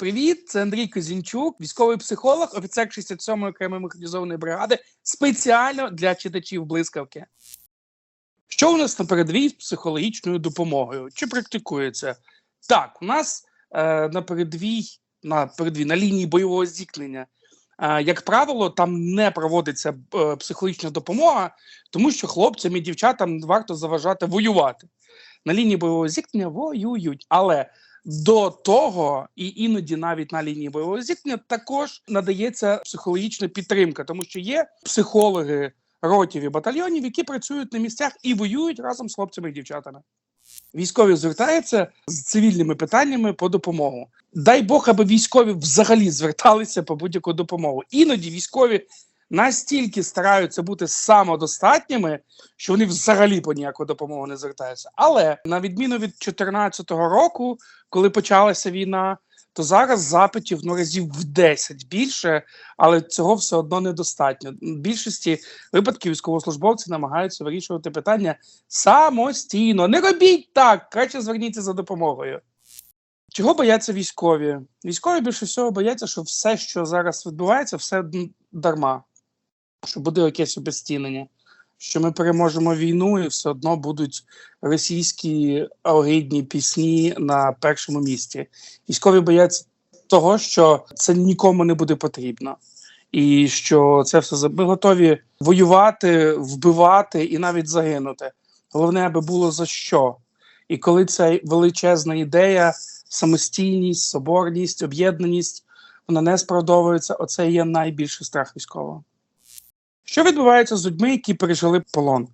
Привіт, це Андрій Козінчук, військовий психолог, офіцер 67-ї окремої механізованої бригади, спеціально для читачів блискавки. Що у нас на передовій з психологічною допомогою? Чи практикується? Так, у нас е, на передовій, на передовій, на лінії бойового зіткнення, е, як правило, там не проводиться е, психологічна допомога, тому що хлопцям і дівчатам варто заважати воювати. На лінії бойового зіткнення воюють, але до того і іноді навіть на лінії бойового зіткнення також надається психологічна підтримка, тому що є психологи ротів і батальйонів, які працюють на місцях і воюють разом з хлопцями і дівчатами. Військові звертаються з цивільними питаннями по допомогу. Дай Бог, аби військові взагалі зверталися по будь-яку допомогу. Іноді військові настільки стараються бути самодостатніми, що вони взагалі по ніяку допомогу не звертаються. Але на відміну від 2014 року, коли почалася війна, то зараз запитів ну разів в 10 більше, але цього все одно недостатньо. В більшості випадків військовослужбовці намагаються вирішувати питання самостійно. Не робіть так, краще зверніться за допомогою. Чого бояться військові? Військові більше всього бояться, що все, що зараз відбувається, все дарма, що буде якесь обезцінення, що ми переможемо війну і все одно будуть російські огидні пісні на першому місці. Військові бояться того, що це нікому не буде потрібно, і що це все ми готові воювати, вбивати і навіть загинути. Головне, аби було за що. І коли ця величезна ідея, самостійність, соборність, об'єднаність, вона не справдовується, оце є найбільший страх військового. Що відбувається з людьми, які пережили полон?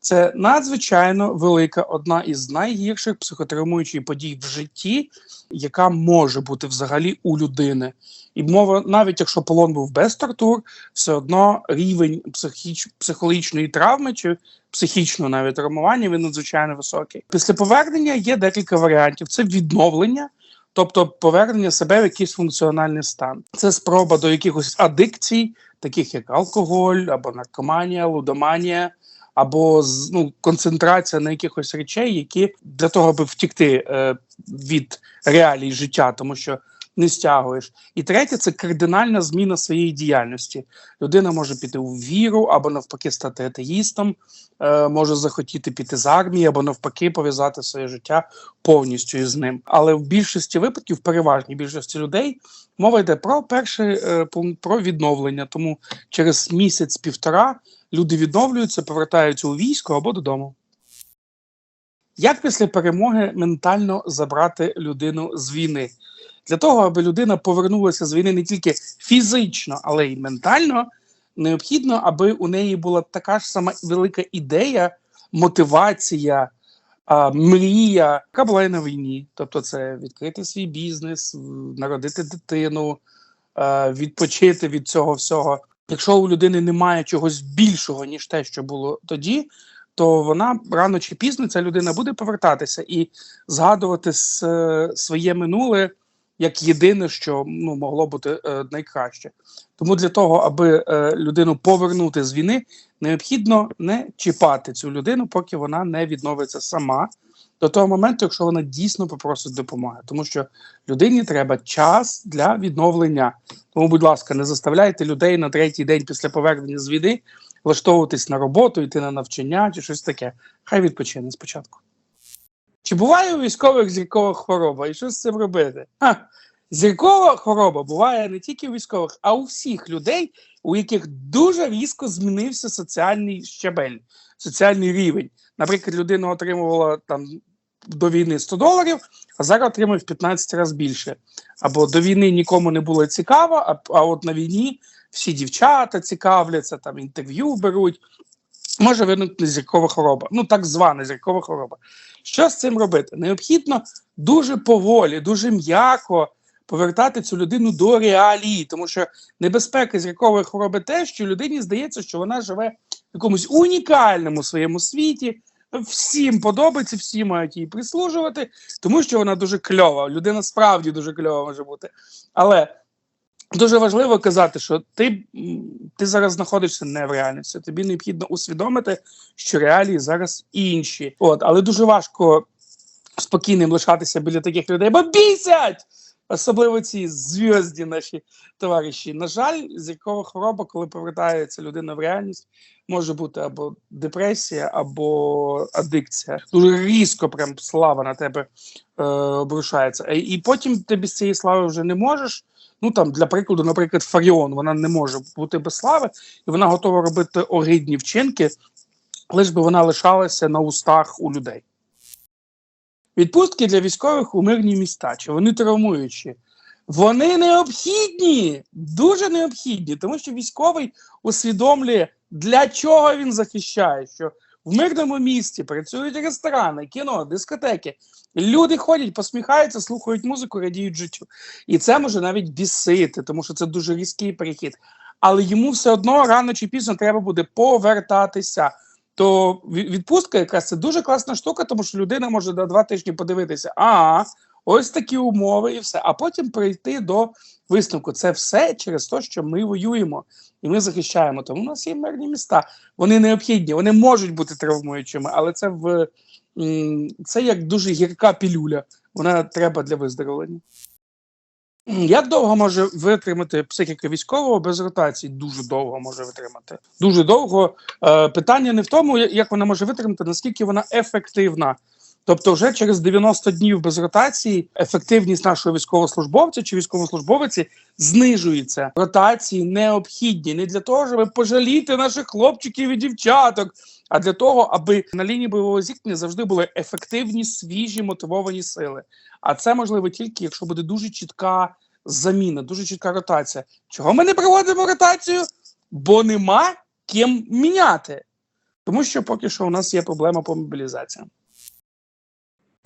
Це надзвичайно велика, одна із найгірших психотравмуючих подій в житті, яка може бути взагалі у людини. І мова, навіть якщо полон був без тортур, все одно рівень психіч, психологічної травми чи психічного навіть травмування він надзвичайно високий. Після повернення є декілька варіантів: це відновлення. Тобто повернення себе в якийсь функціональний стан. Це спроба до якихось адикцій, таких як алкоголь, або наркоманія, лудоманія, або ну, концентрація на якихось речей, які для того, аби втікти е, від реалій життя, тому що не стягуєш. І третє це кардинальна зміна своєї діяльності. Людина може піти у віру, або навпаки стати атеїстом, е, може захотіти піти з армії, або навпаки пов'язати своє життя повністю із ним. Але в більшості випадків, в переважній більшості людей, мова йде про перший е, про відновлення. Тому через місяць-півтора люди відновлюються, повертаються у військо або додому. Як після перемоги ментально забрати людину з війни? Для того, аби людина повернулася з війни не тільки фізично, але й ментально, необхідно, аби у неї була така ж сама велика ідея, мотивація, мрія, яка була і на війні. Тобто, це відкрити свій бізнес, народити дитину, відпочити від цього всього. Якщо у людини немає чогось більшого, ніж те, що було тоді, то вона рано чи пізно ця людина буде повертатися і згадувати с- е, своє минуле як єдине, що ну, могло бути е, найкраще. Тому для того, аби е, людину повернути з війни, необхідно не чіпати цю людину, поки вона не відновиться сама. До того моменту, якщо вона дійсно попросить допомоги, тому що людині треба час для відновлення. Тому, будь ласка, не заставляйте людей на третій день після повернення з війни влаштовуватись на роботу, йти на навчання чи щось таке. Хай відпочине спочатку. Чи буває у військових зіркова хвороба? І що з цим робити? Ха. Зіркова хвороба буває не тільки у військових, а у всіх людей, у яких дуже різко змінився соціальний щабель, соціальний рівень. Наприклад, людина отримувала там до війни 100 доларів, а зараз отримує в 15 разів більше. Або до війни нікому не було цікаво, а, а от на війні всі дівчата цікавляться, там інтерв'ю беруть. Може виникнути зіркова хвороба, ну так звана зіркова хвороба. Що з цим робити? Необхідно дуже поволі, дуже м'яко повертати цю людину до реалії, тому що небезпека зіркової хвороби те, що людині здається, що вона живе в якомусь унікальному своєму світі. Всім подобається, всі мають їй прислужувати, тому що вона дуже кльова. Людина справді дуже кльова може бути. Але дуже важливо казати, що ти, ти зараз знаходишся не в реальності. Тобі необхідно усвідомити, що реалії зараз інші. От, але дуже важко спокійним лишатися біля таких людей, бо бісять! Особливо ці зв'язді наші товариші. На жаль, зіркова хвороба, коли повертається людина в реальність, може бути або депресія, або адикція. Дуже різко, прям слава на тебе е, обрушається. Е, І потім ти без цієї слави вже не можеш. Ну там для прикладу, наприклад, Фаріон, вона не може бути без слави, і вона готова робити огидні вчинки, лиш би вона лишалася на устах у людей. Відпустки для військових у мирні міста. Чи вони травмуючі? Вони необхідні, дуже необхідні, тому що військовий усвідомлює, для чого він захищає. Що в мирному місті працюють ресторани, кіно, дискотеки. Люди ходять, посміхаються, слухають музику, радіють життю. І це може навіть бісити, тому що це дуже різкий перехід. Але йому все одно рано чи пізно треба буде повертатися. То відпустка якраз це дуже класна штука, тому що людина може на два тижні подивитися, а ось такі умови і все. А потім прийти до висновку. Це все через те, що ми воюємо і ми захищаємо. Тому у нас є мирні міста. Вони необхідні, вони можуть бути травмуючими, але це в це як дуже гірка пілюля. Вона треба для виздоровлення. Як довго може витримати психіка військового без ротації? Дуже довго може витримати. Дуже довго. Е, питання не в тому, як вона може витримати, наскільки вона ефективна. Тобто, вже через 90 днів без ротації ефективність нашого військовослужбовця чи військовослужбовиці знижується. Ротації необхідні не для того, щоб пожаліти наших хлопчиків і дівчаток, а для того, аби на лінії бойового зіткнення завжди були ефективні, свіжі, мотивовані сили. А це можливо тільки, якщо буде дуже чітка заміна, дуже чітка ротація. Чого ми не проводимо ротацію? Бо нема ким міняти. Тому що поки що у нас є проблема по мобілізаціям.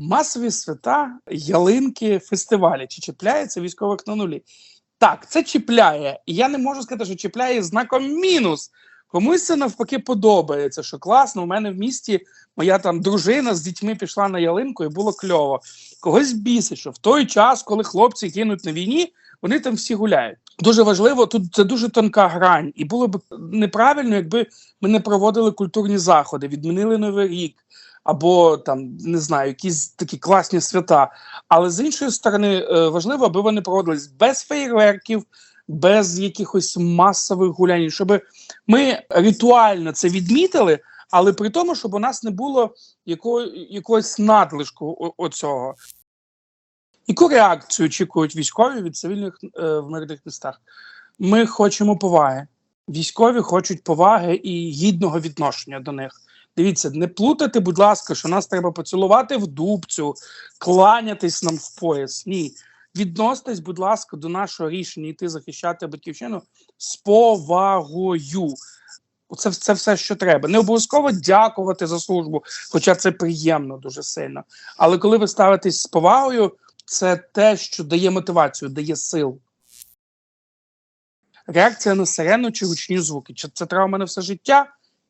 Масові свята, ялинки, фестивалі. Чи чіпляється військових на нулі? Так, це чіпляє. І я не можу сказати, що чіпляє знаком мінус. Комусь це навпаки подобається, що класно. У мене в місті моя там дружина з дітьми пішла на ялинку і було кльово. Когось бісить, що в той час, коли хлопці гинуть на війні, вони там всі гуляють. Дуже важливо, тут це дуже тонка грань, і було б неправильно, якби ми не проводили культурні заходи, відмінили новий рік. Або там не знаю, якісь такі класні свята. Але з іншої сторони, е, важливо, аби вони проводились без фейерверків, без якихось масових гулянь, щоб ми ритуально це відмітили, але при тому, щоб у нас не було якого, якогось надлишку оцього. Яку реакцію очікують військові від цивільних е, в мирних містах? Ми хочемо поваги. Військові хочуть поваги і гідного відношення до них. Дивіться, не плутайте, будь ласка, що нас треба поцілувати в дубцю, кланятись нам в пояс. Ні. Відноситесь, будь ласка, до нашого рішення йти захищати батьківщину з повагою. Це, це все, що треба. Не обов'язково дякувати за службу, хоча це приємно дуже сильно. Але коли ви ставитесь з повагою, це те, що дає мотивацію, дає сил. Реакція на сирену чи гучні звуки. Чи це травма на все життя?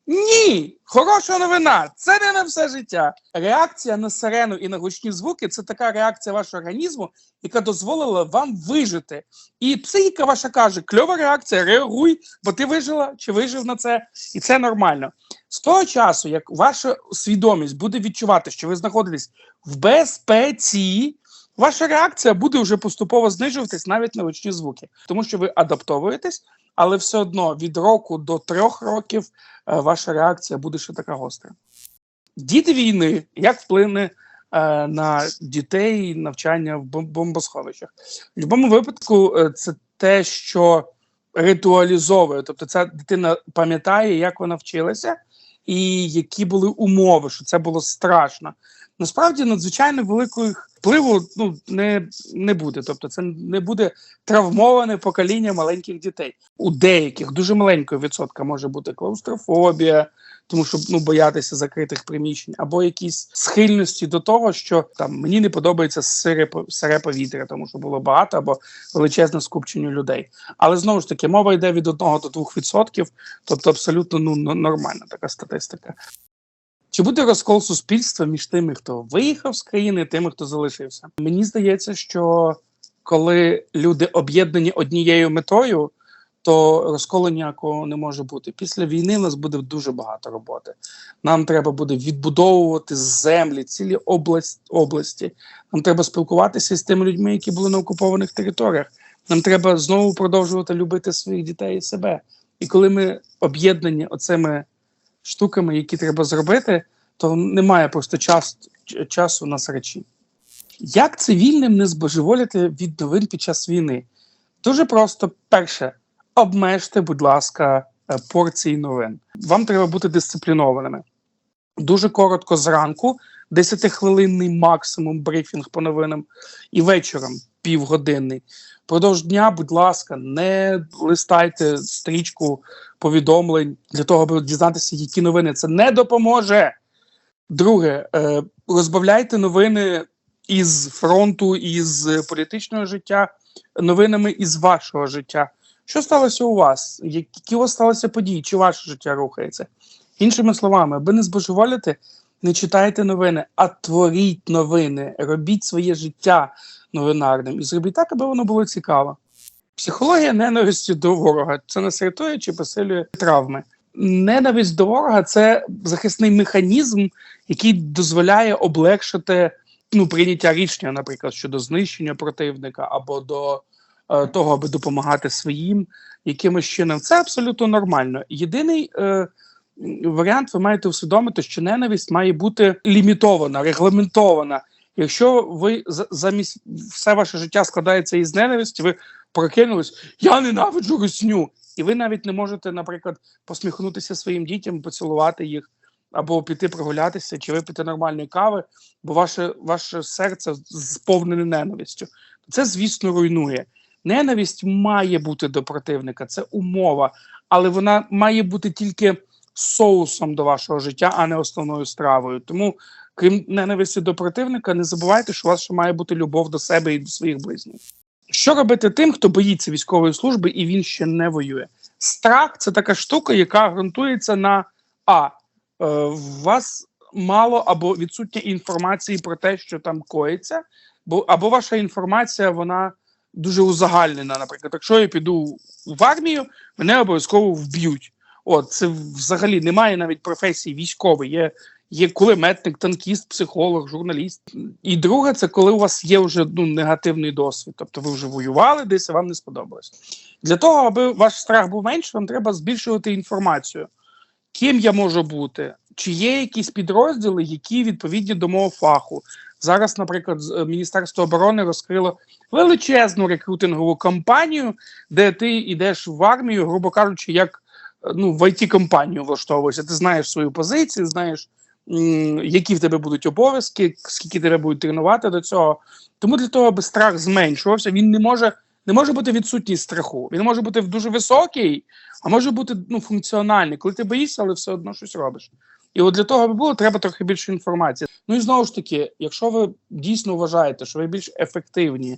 Ні! Хороша новина! Це не на все життя. Реакція на сирену і на гучні звуки це така реакція вашого організму, яка дозволила вам вижити. І психіка ваша каже: кльова реакція, реагуй, бо ти вижила чи вижив на це, і це нормально. З того часу, як ваша свідомість буде відчувати, що ви знаходитесь в безпеці, ваша реакція буде вже поступово знижуватись навіть на гучні звуки, тому що ви адаптовуєтесь, але все одно від року до трьох років е, ваша реакція буде ще така гостра. Діти війни як вплине е, на дітей навчання в бомбосховищах? В будь-якому випадку е, це те, що ритуалізовує, тобто ця дитина пам'ятає, як вона вчилася, і які були умови, що це було страшно. Насправді надзвичайно великого впливу ну, не, не буде. Тобто, це не буде травмоване покоління маленьких дітей. У деяких дуже маленького відсотка може бути клаустрофобія, тому що ну боятися закритих приміщень, або якісь схильності до того, що там мені не подобається сире, сире повітря, тому що було багато або величезне скупчення людей. Але знову ж таки, мова йде від 1 до 2 відсотків, тобто абсолютно ну нормальна така статистика. Чи буде розкол суспільства між тими, хто виїхав з країни, і тими, хто залишився? Мені здається, що коли люди об'єднані однією метою, то розколу ніякого не може бути. Після війни в нас буде дуже багато роботи. Нам треба буде відбудовувати землі, цілі область, області. Нам треба спілкуватися з тими людьми, які були на окупованих територіях. Нам треба знову продовжувати любити своїх дітей і себе. І коли ми об'єднані оцими штуками, які треба зробити, то немає просто час, часу на срачі. Як цивільним не збожеволіти від новин під час війни? Дуже просто, перше, обмежте, будь ласка, е, порції новин. Вам треба бути дисциплінованими. Дуже коротко зранку, 10-хвилинний максимум брифінг по новинам, і вечором півгодинний. Продовж дня, будь ласка, не листайте стрічку повідомлень для того, аби дізнатися, які новини. Це не допоможе. Друге, е, розбавляйте новини із фронту, із політичного життя, новинами із вашого життя. Що сталося у вас? Які у вас сталися події? Чи ваше життя рухається? Іншими словами, аби не збожеволіти, не читайте новини, а творіть новини, робіть своє життя новинарним і зробіть так, аби воно було цікаво. Психологія ненависті до ворога це не рятує чи посилює травми. Ненависть до ворога це захисний механізм, який дозволяє облегшити ну, прийняття рішення, наприклад, щодо знищення противника або до е, того, аби допомагати своїм якимось чином. Це абсолютно нормально. Єдиний е, варіант, ви маєте усвідомити, що ненависть має бути лімітована, регламентована. Якщо ви замість все ваше життя складається із ненависті, ви прокинулись, я ненавиджу русню. І ви навіть не можете, наприклад, посміхнутися своїм дітям, поцілувати їх, або піти прогулятися, чи випити нормальної кави, бо ваше, ваше серце сповнене ненавистю. Це, звісно, руйнує. Ненависть має бути до противника, це умова, але вона має бути тільки соусом до вашого життя, а не основною стравою. Тому, крім ненависті до противника, не забувайте, що у вас ще має бути любов до себе і до своїх близніх. Що робити тим, хто боїться військової служби і він ще не воює? Страх це така штука, яка ґрунтується на А. Е, вас мало або відсутня інформації про те, що там коїться, бо або ваша інформація вона дуже узагальнена. Наприклад, якщо я піду в армію, мене обов'язково вб'ють. От це взагалі немає навіть професії військової. Є, є кулеметник, танкіст, психолог, журналіст. І друге, це коли у вас є вже ну, негативний досвід. Тобто ви вже воювали десь, а вам не сподобалось. Для того, аби ваш страх був менший, вам треба збільшувати інформацію. Ким я можу бути? Чи є якісь підрозділи, які відповідні до мого фаху? Зараз, наприклад, е, Міністерство оборони розкрило величезну рекрутингову кампанію, де ти йдеш в армію, грубо кажучи, як ну, в it компанію влаштовуєшся. Ти знаєш свою позицію, знаєш, які в тебе будуть обов'язки, скільки тебе будуть тренувати до цього. Тому для того, аби страх зменшувався, він не може, не може бути відсутність страху. Він може бути дуже високий, а може бути ну, функціональний, коли ти боїшся, але все одно щось робиш. І от для того, аби було, треба трохи більше інформації. Ну і знову ж таки, якщо ви дійсно вважаєте, що ви більш ефективні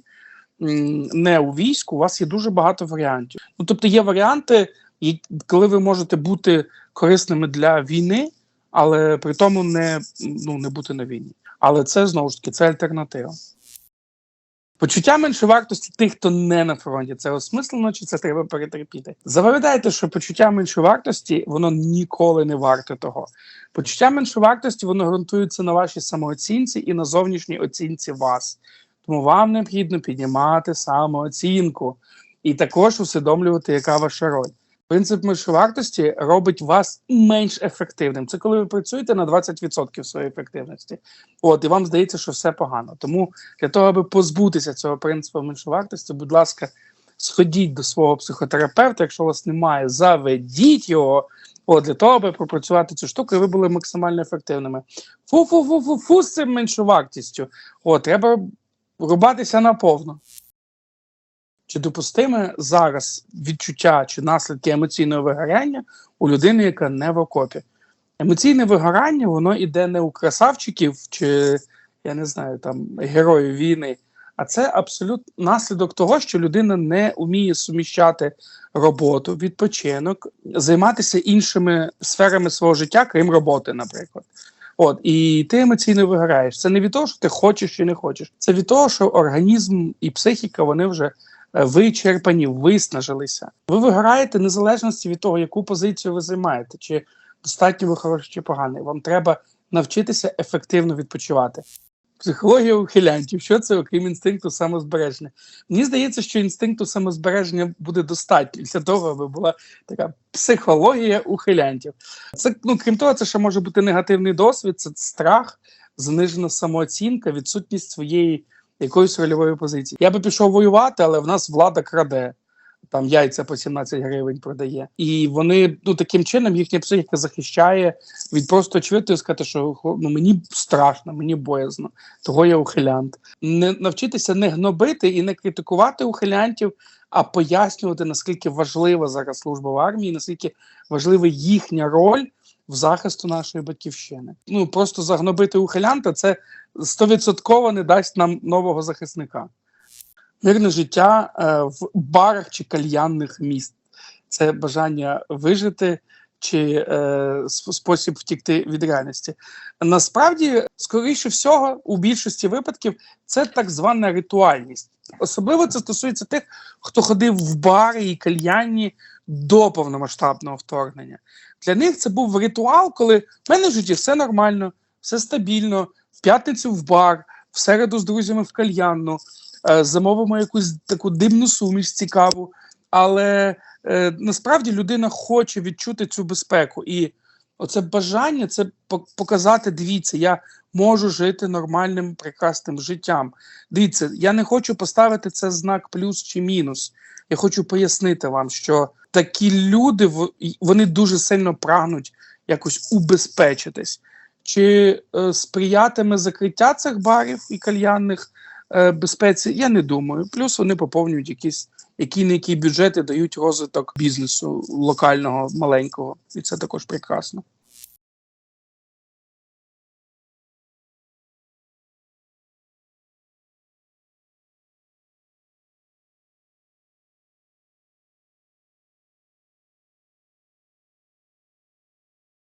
не у війську, у вас є дуже багато варіантів. Ну тобто є варіанти, і- коли ви можете бути корисними для війни, але при тому не, ну, не бути на війні. Але це знову ж таки це альтернатива. Почуття меншовартості тих, хто не на фронті, це осмислено чи це треба перетерпіти? Запам'ятайте, що почуття меншовартості воно ніколи не варте того. Почуття меншовартості воно ґрунтується на вашій самооцінці і на зовнішній оцінці вас. Тому вам необхідно піднімати самооцінку і також усвідомлювати, яка ваша роль. Принцип меншовартості робить вас менш ефективним. Це коли ви працюєте на 20% своєї ефективності. От, і вам здається, що все погано. Тому для того, аби позбутися цього принципу меншовартості, будь ласка, сходіть до свого психотерапевта. Якщо у вас немає, заведіть його. От, для того, аби пропрацювати цю штуку, і ви були максимально ефективними. Фу-фу-фу-фу-фу з цим меншовартістю. От, треба рубатися наповно. Чи допустиме зараз відчуття чи наслідки емоційного вигоряння у людини, яка не в окопі? Емоційне вигорання, воно іде не у красавчиків чи, я не знаю, там героїв війни, а це абсолютно наслідок того, що людина не вміє суміщати роботу, відпочинок, займатися іншими сферами свого життя, крім роботи, наприклад. От, і ти емоційно вигораєш. Це не від того, що ти хочеш чи не хочеш. Це від того, що організм і психіка вони вже вичерпані, виснажилися. Ви виграєте незалежності від того, яку позицію ви займаєте, чи достатньо ви хороший, чи поганий. Вам треба навчитися ефективно відпочивати. Психологія ухилянтів. Що це окрім інстинкту самозбереження? Мені здається, що інстинкту самозбереження буде достатньо для того, аби була така психологія ухилянтів. Це ну крім того, це ще може бути негативний досвід, це страх, занижена самооцінка, відсутність своєї якоїсь рольової позиції. Я би пішов воювати, але в нас влада краде. Там яйця по 17 гривень продає, і вони ну таким чином їхня психіка захищає від просто очевидно сказати, що ну мені страшно, мені боязно, того я ухилянт. Не навчитися не гнобити і не критикувати ухилянтів, а пояснювати наскільки важлива зараз служба в армії, наскільки важлива їхня роль в захисту нашої батьківщини. Ну просто загнобити ухилянта це стовідсотково не дасть нам нового захисника. Мирне життя е, в барах чи кальянних міст це бажання вижити чи е, спосіб втікти від реальності. Насправді, скоріше всього, у більшості випадків це так звана ритуальність. Особливо це стосується тих, хто ходив в бари і кальянні до повномасштабного вторгнення. Для них це був ритуал, коли в мене в житті все нормально, все стабільно, в п'ятницю в бар, в середу з друзями в кальянну, е, замовимо якусь таку димну суміш цікаву. Але е, насправді людина хоче відчути цю безпеку. І оце бажання це показати: дивіться, я можу жити нормальним, прекрасним життям. Дивіться, я не хочу поставити це знак плюс чи мінус. Я хочу пояснити вам, що такі люди вони дуже сильно прагнуть якось убезпечитись. Чи е, сприятиме закриття цих барів і кальянних е, безпеці? Я не думаю. Плюс вони поповнюють якісь які не які бюджети дають розвиток бізнесу локального маленького, і це також прекрасно.